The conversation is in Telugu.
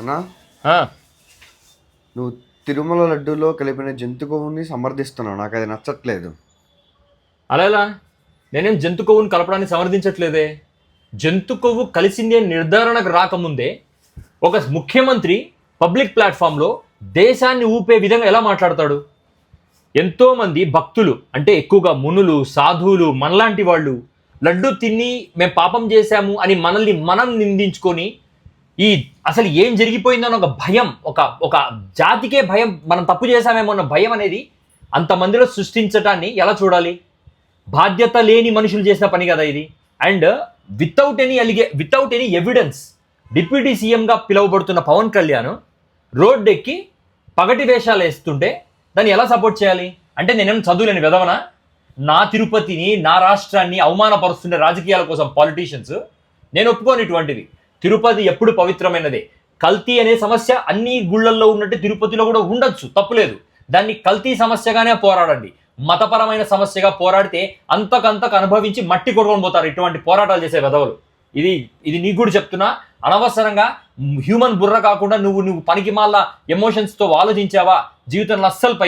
అన్నా? నువ్వు తిరుమల లడ్డూలో కలిపిన జంతు కొవ్వుని సమర్థిస్తున్నావు. నాకు అది నచ్చట్లేదు. అలా ఎలా నేనేం జంతు కొవ్వును కలపడానికి సమర్థించట్లేదే? జంతు కొవ్వు కలిసింది నిర్ధారణకు రాకముందే ఒక ముఖ్యమంత్రి పబ్లిక్ ప్లాట్ఫామ్లో దేశాన్ని ఊపే విధంగా ఎలా మాట్లాడతాడు? ఎంతోమంది భక్తులు అంటే ఎక్కువగా మునులు సాధువులు మనలాంటి వాళ్ళు లడ్డు తిని మేము పాపం చేశాము అని మనల్ని మనం నిందించుకొని ఈ అసలు ఏం జరిగిపోయిందో ఒక భయం ఒక ఒక జాతికే భయం మనం తప్పు చేశామేమో అన్న భయం అనేది అంతమందిలో సృష్టించటాన్ని ఎలా చూడాలి? బాధ్యత లేని మనుషులు చేసిన పని కదా ఇది. అండ్ వితౌట్ ఎనీ అలిగే వితౌట్ ఎనీ ఎవిడెన్స్ డిప్యూటీ సీఎంగా పిలువబడుతున్న పవన్ కళ్యాణ్ రోడ్ ఎక్కి పగటి వేషాలు వేస్తుంటే దాన్ని ఎలా సపోర్ట్ చేయాలి? అంటే నేనేం చదువులేని విధవనా నా తిరుపతిని నా రాష్ట్రాన్ని అవమానపరుస్తున్న రాజకీయాల కోసం పాలిటీషియన్స్ నేను ఒప్పుకోను ఇటువంటిది తిరుపతి ఎప్పుడు పవిత్రమైనదే. కల్తీ అనే సమస్య అన్ని గుళ్ళల్లో ఉన్నట్టు తిరుపతిలో కూడా ఉండొచ్చు తప్పులేదు దాన్ని కల్తీ సమస్యగానే పోరాడండి. మతపరమైన సమస్యగా పోరాడితే అంతకంతకు అనుభవించి మట్టి కొడుకొని పోతారు ఇటువంటి పోరాటాలు చేసే విధవలు. ఇది ఇది నీకు కూడా చెప్తున్నా. అనవసరంగా హ్యూమన్ బుర్ర కాకుండా నువ్వు నువ్వు పనికి మాల ఎమోషన్స్తో ఆలోచించావా? జీవితంలో అస్సలు పై